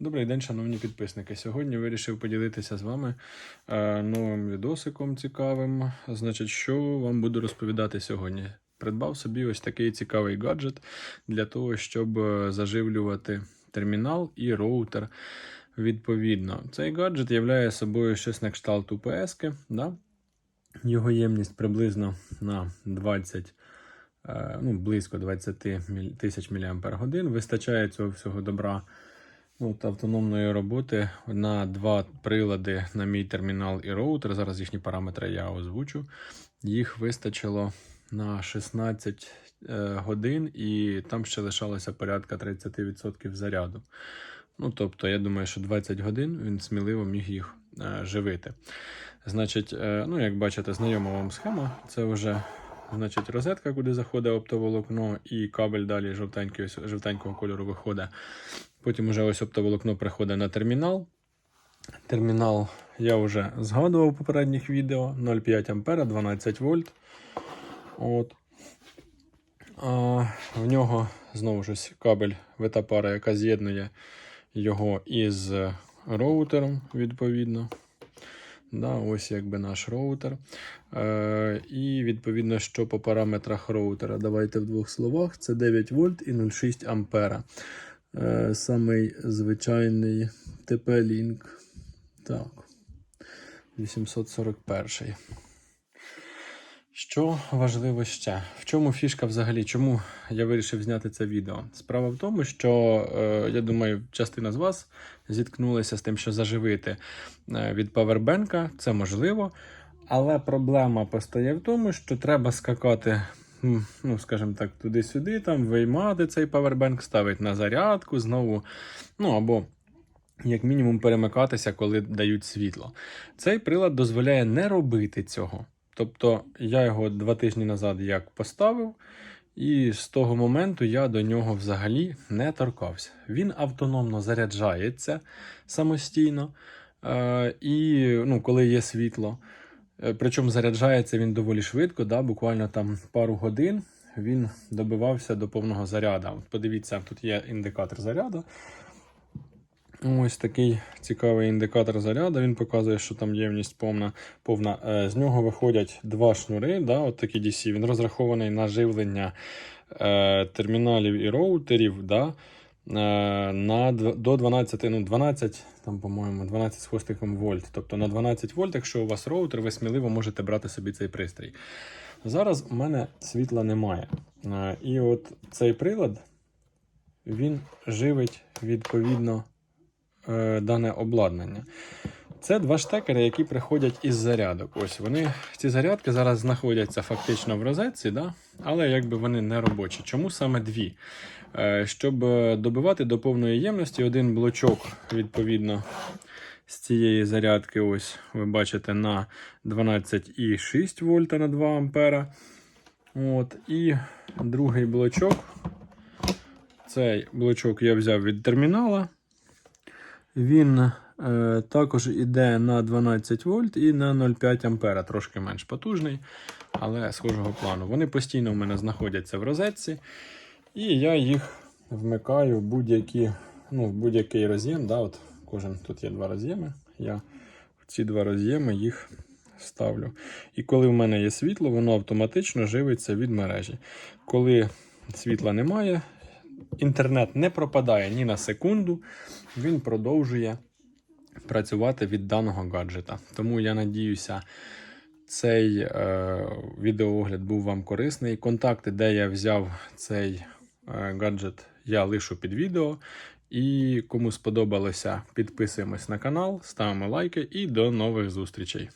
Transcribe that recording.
Добрий день, шановні підписники. Сьогодні вирішив поділитися з вами е, новим відосиком цікавим. Значить, що вам буду розповідати сьогодні. Придбав собі ось такий цікавий гаджет для того, щоб е, заживлювати термінал і роутер. Відповідно, цей гаджет являє собою щось на кшталт UPS. Да? Його ємність приблизно на 20, е, ну, близько 20 міль- тисяч мАч. Вистачає цього всього добра от, автономної роботи на два прилади на мій термінал і роутер. Зараз їхні параметри я озвучу. Їх вистачило на 16 е, годин, і там ще лишалося порядка 30% заряду. Ну, тобто, я думаю, що 20 годин він сміливо міг їх е, живити. Значить, е, ну, як бачите, знайома вам схема. Це вже значить, розетка, куди заходить оптоволокно, і кабель далі жовтенького кольору виходить. Потім вже ось оптоволокно приходить на термінал. Термінал я вже згадував в попередніх відео 0,5 А, 12 вольт. От. А, в нього знову ж кабель вита пара, яка з'єднує його із роутером, відповідно. Да, ось якби наш роутер. Е, і відповідно, що по параметрах роутера. Давайте в двох словах: це 9 вольт і 0,6 ампера. Е, самий звичайний TP-Link. Так. 841. Що важливо ще? В чому фішка взагалі? Чому я вирішив зняти це відео? Справа в тому, що е, я думаю, частина з вас зіткнулася з тим, що заживити е, від павербенка це можливо. Але проблема постає в тому, що треба скакати, ну, скажімо так, туди-сюди, там, виймати цей павербенк, ставити на зарядку знову. Ну або як мінімум перемикатися, коли дають світло. Цей прилад дозволяє не робити цього. Тобто я його два тижні назад як поставив, і з того моменту я до нього взагалі не торкався. Він автономно заряджається самостійно, е, і ну, коли є світло. Е, Причому заряджається він доволі швидко, да, буквально там пару годин він добивався до повного заряду. От подивіться, тут є індикатор заряду. Ось такий цікавий індикатор заряду. Він показує, що там ємність повна. повна. Е, З нього виходять два шнури, да, от такі DC. Він розрахований на живлення е, терміналів і роутерів. Да, на до 12, ну 12, там, по-моєму, 12 з хвостиком вольт. Тобто на 12 вольт, якщо у вас роутер, ви сміливо можете брати собі цей пристрій. Зараз у мене світла немає. Е, І от цей прилад він живить відповідно е, дане обладнання. Це два штекери, які приходять із зарядок. Ось вони, ці зарядки зараз знаходяться фактично в розетці, да? але якби вони не робочі. Чому саме дві? Е, щоб е, добивати до повної ємності, один блочок, відповідно, з цієї зарядки, ось ви бачите, на 12,6 вольта на 2 ампера. От, і другий блочок. Цей блочок я взяв від термінала. Він е, також йде на 12 вольт і на 0,5 ампера, трошки менш потужний, але схожого плану. Вони постійно в мене знаходяться в розетці, і я їх вмикаю в ну, будь-який роз'єм. Да, от кожен тут є два роз'єми. Я в ці два роз'єми їх ставлю. І коли в мене є світло, воно автоматично живиться від мережі. Коли світла немає, інтернет не пропадає ні на секунду, він продовжує працювати від даного гаджета. Тому я надіюся, цей е, відеоогляд був вам корисний. Контакти, де я взяв цей е, гаджет, я лишу під відео. І кому сподобалося, підписуємось на канал, ставимо лайки і до нових зустрічей.